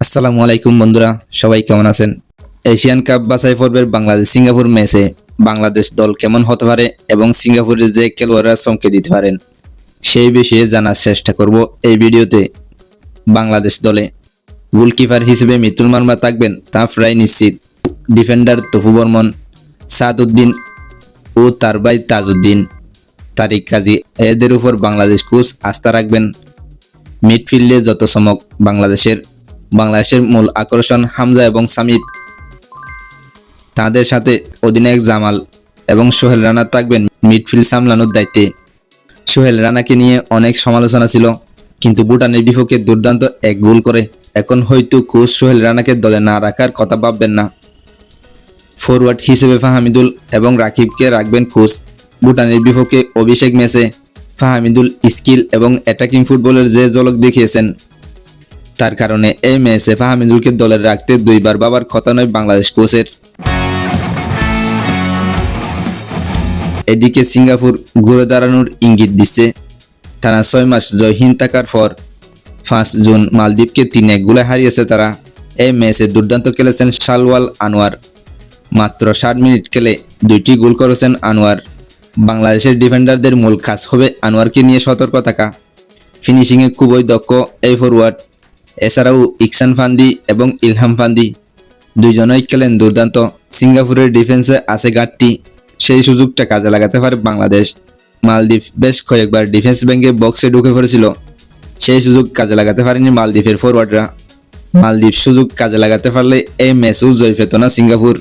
আসসালামু আলাইকুম বন্ধুরা, সবাই কেমন আছেন? এশিয়ান কাপ বাছাই পর্বের বাংলাদেশ সিঙ্গাপুর ম্যাচে বাংলাদেশ দল কেমন হতে পারে এবং সিঙ্গাপুরের যে খেলোয়াড়রা চমকে দিতে পারেন, সেই বিষয়ে জানার চেষ্টা করব এই ভিডিওতে। বাংলাদেশ দলে গোলকিপার হিসেবে মিতুল মার্মা থাকবেন তা প্রায় নিশ্চিত। ডিফেন্ডার তফু বর্মন, সাদউদ্দিন ও তার ভাই তাজউদ্দিন। তারিক কাজী, এদের উপর বাংলাদেশ কোচ আস্থা রাখবেন। মিডফিল্ডে যত চমক বাংলাদেশের বাংলাদেশের মূল আকর্ষণ হামজা এবং সামিদ। তাদের সাথে অধিনায়ক জামাল এবং সোহেল রানা থাকবেন মিডফিল্ড সামলানোর দায়িত্বে। সোহেল রানাকে নিয়ে অনেক সমালোচনা ছিল, কিন্তু ভুটানের বিপক্ষে দুর্দান্ত এক গোল করে। এখন হয়তো কোচ সোহেল রানাকে দলে না রাখার কথা ভাববেন না। ফরওয়ার্ড হিসেবে ফাহামিদুল এবং রাকিবকে রাখবেন কোচ। ভুটানের বিপক্ষে অভিষেক ম্যাচে ফাহামিদুল স্কিল এবং অ্যাটাকিং ফুটবলের যে ঝলক দেখিয়েছেন। তার কারণে এই ম্যাচে ফাহামিদুলকে দলে রাখতে দুইবার বাবার কথা নয় বাংলাদেশ কোচের। এদিকে সিঙ্গাপুর ঘুরে দাঁড়ানোর ইঙ্গিত দিচ্ছে, টানা ছয় মাস জয়হীন থাকার পর পাঁচ জুন মালদ্বীপকে তিন এক গোলে হারিয়েছে তারা। এই ম্যাচে দুর্দান্ত খেলেছেন শালওয়াল আনোয়ার। মাত্র ষাট মিনিট খেলে দুইটি গোল করেছেন আনোয়ার। বাংলাদেশের ডিফেন্ডারদের মূল কাজ হবে আনোয়ারকে নিয়ে সতর্ক থাকা। ফিনিশিংয়ে খুবই দক্ষ এই ফরওয়ার্ড এছাড়াও ইকসান ফান্দি এবং ইলহাম ফান্দি দুইজনই খেলেন দুর্দান্ত। সিঙ্গাপুরের ডিফেন্সে আছে ঘাটতি, সেই সুযোগটা কাজে লাগাতে পারে বাংলাদেশ। মালদ্বীপ বেশ কয়েকবার ডিফেন্স ব্যাংকে বক্সে ঢুকে পড়েছিল, সেই সুযোগ কাজে লাগাতে পারেনি মালদ্বীপের ফরওয়ার্ডরা মালদ্বীপ সুযোগ কাজে লাগাতে পারলে এই ম্যাচও জয় পেত না সিঙ্গাপুর।